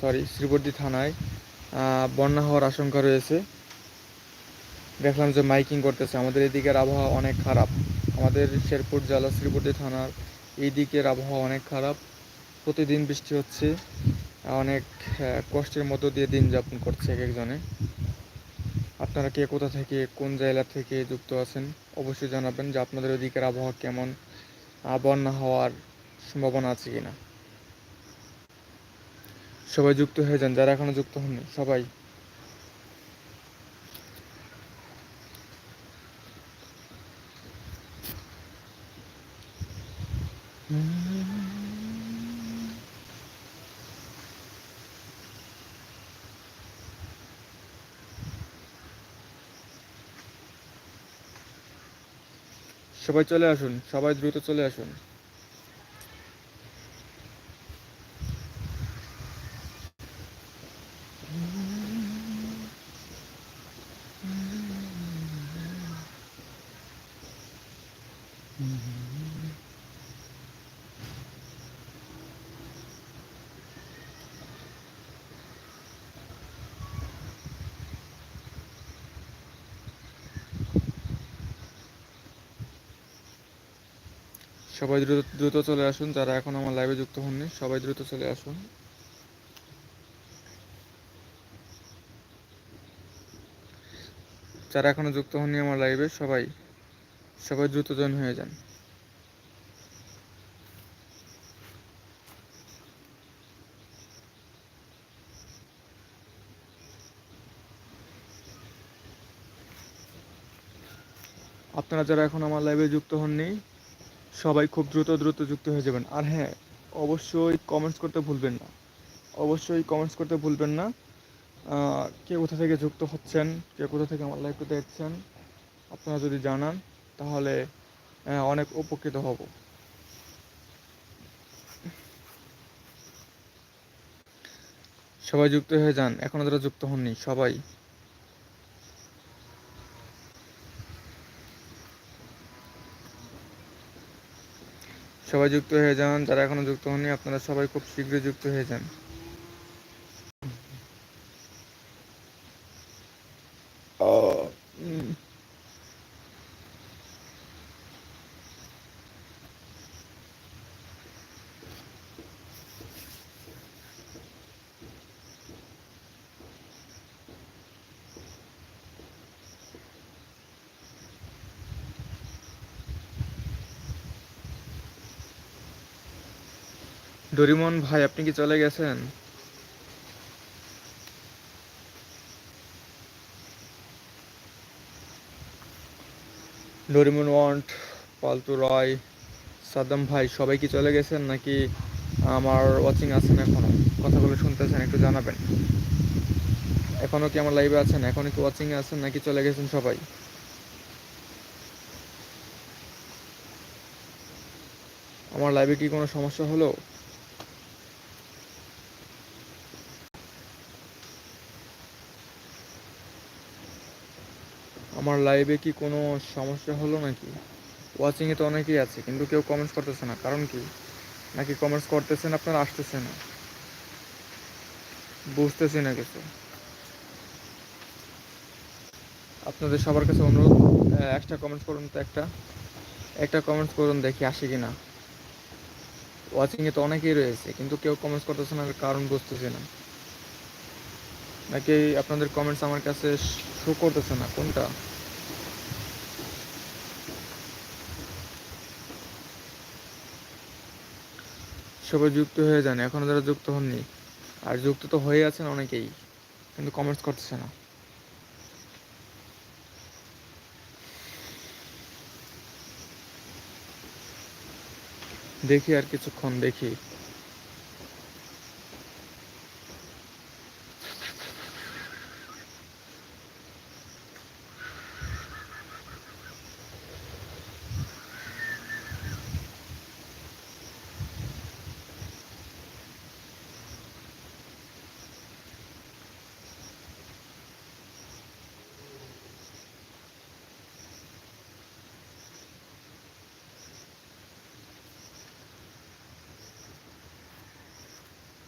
Sorry, Sreebardi থানায় বন্যা হওয়ার আশঙ্কা রয়েছে। দেখলাম যে মাইকিং করতেছে। আমাদের এদিকের আবহাওয়া অনেক খারাপ। আমাদের শেরপুর জেলা শ্রীবর্দী থানার এই দিকের আবহাওয়া অনেক খারাপ। প্রতিদিন বৃষ্টি হচ্ছে। অনেক কষ্টের মধ্য দিয়ে দিন যাপন করছে এক একজনে। আপনারা কে কোথা থেকে, কোন জেলা থেকে যুক্ত আছেন অবশ্যই জানাবেন যে আপনাদের ওদিকের আবহাওয়া কেমন বন্যা হওয়ার সম্ভাবনা আছে কিনা। সবাই যুক্ত হয়ে যান, যারা এখনও যুক্ত হননি, সবাই। সবাই চলে আসুন, সবাই দ্রুত চলে আসুন। সবাই দ্রুত দ্রুত চলে আসুন, যারা এখন আমার লাইভে যুক্ত হননি, সবাই দ্রুত চলে আসুন। যারা এখনও যুক্ত হননি আমার লাইভে সবাই সবাই দ্রুত জয়েন হয়ে যান। আপনারা যারা এখন আমার লাইভে যুক্ত হননি, সবাই খুব দ্রুত দ্রুত যুক্ত হয়ে যাবেন। আর হ্যাঁ অবশ্যই কমেন্টস করতে ভুলবেন না। অবশ্যই কমেন্টস করতে ভুলবেন না। কে কোথা থেকে যুক্ত হচ্ছেন, কে কোথা থেকে আমার লাইভটা দেখছেন, আপনারা যদি জানান তাহলে অনেক উপকৃত হব। সবাই যুক্ত হয়ে যান। এখনও যারা যুক্ত হননি, সবাই। সবাই যুক্ত হয়ে যান। যারা এখনও যুক্ত হননি, আপনারা সবাই খুব শীঘ্রই যুক্ত হয়ে যান। ডোরিমন ভাই, আপনি কি চলে গেছেন? ডোরিমন ওয়ান্ট, পালতু রয়, সাদ্দাম ভাই, সবাই কি চলে গেছেন নাকি আমার ওয়াচিং আছেন এখনও? কথাগুলো শুনতেছেন, একটু জানাবেন। এখনও কি আমার লাইভে আছেন? এখনও কি ওয়াচিং আছেন নাকি চলে গেছেন সবাই? আমার লাইভে কি কোনো সমস্যা হলো? আমার লাইভে কি কোনো সমস্যা হলো নাকি? ওয়াচিংয়ে তো অনেকেই আছে, কিন্তু কেউ কমেন্টস করতেছে না। কারণ কি? নাকি কমেন্টস করতেছেন, আপনারা আসতেছে না। বুঝতেছি না কিছু। আপনাদের সবার কাছে অনুরোধ একটা কমেন্টস করুন তো একটা। একটা কমেন্টস করুন, দেখি আসে কি না ওয়াচিংয়ে তো অনেকেই রয়েছে, কিন্তু কেউ কমেন্টস করতেছে না, কারণ বুঝতেছি না। নাকি আপনাদের কমেন্টস আমার কাছে শো করতেছে না? কোনটা? সবাই যুক্ত হয়ে যান। এখনও যারা যুক্ত হননি। আর যুক্ত তো হয়ে আছেন অনেকেই, কিন্তু কমেন্টস করতেছে না। দেখি আর কিছুক্ষণ দেখি।